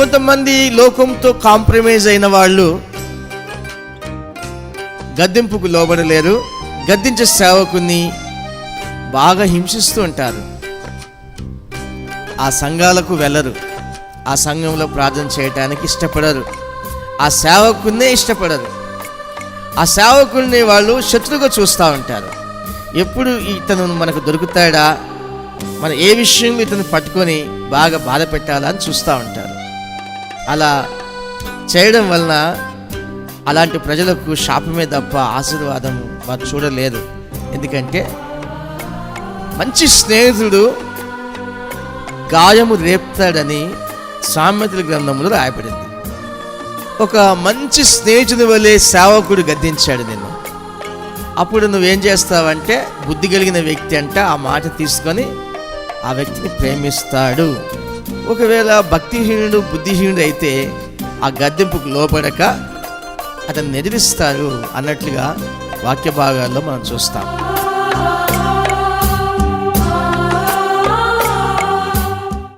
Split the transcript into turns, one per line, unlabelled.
కొంతమంది లోకంతో కాంప్రమైజ్ అయిన వాళ్ళు గద్దెంపుకు లోబడలేరు గద్దించే సేవకుని బాగా హింసిస్తూ ఉంటారు. ఆ సంఘాలకు వెళ్ళరు ఆ సంఘంలో ప్రార్థన చేయటానికి ఇష్టపడరు ఆ సేవకున్నే ఇష్టపడరు. ఆ సేవకుల్ని వాళ్ళు శత్రువుగా చూస్తూ ఉంటారు. ఎప్పుడు ఇతను మనకు దొరుకుతాడా మన ఏ విషయంలో ఇతను పట్టుకొని బాగా బాధ పెట్టాలని అని చూస్తూ ఉంటారు. అలా చేయడం వలన అలాంటి ప్రజలకు శాపమే తప్ప ఆశీర్వాదం వారు చూడలేదు. ఎందుకంటే మంచి స్నేహితుడు గాయము రేపుతాడని సామెతల గ్రంథంలో రాయబడింది. ఒక మంచి స్నేహితుని వలె సేవకుడు గద్దించాడు నిన్ను. అప్పుడు నువ్వేం చేస్తావంటే బుద్ధి కలిగిన వ్యక్తి అంటే ఆ మాట తీసుకొని ఆ వ్యక్తిని ప్రేమిస్తాడు. ఒకవేళ భక్తిహీనుడు బుద్ధిహీనుడు అయితే ఆ గద్దెంపుకు లోపడక అతను ఎదిరిస్తారు అన్నట్లుగా వాక్య భాగాల్లో మనం చూస్తాం.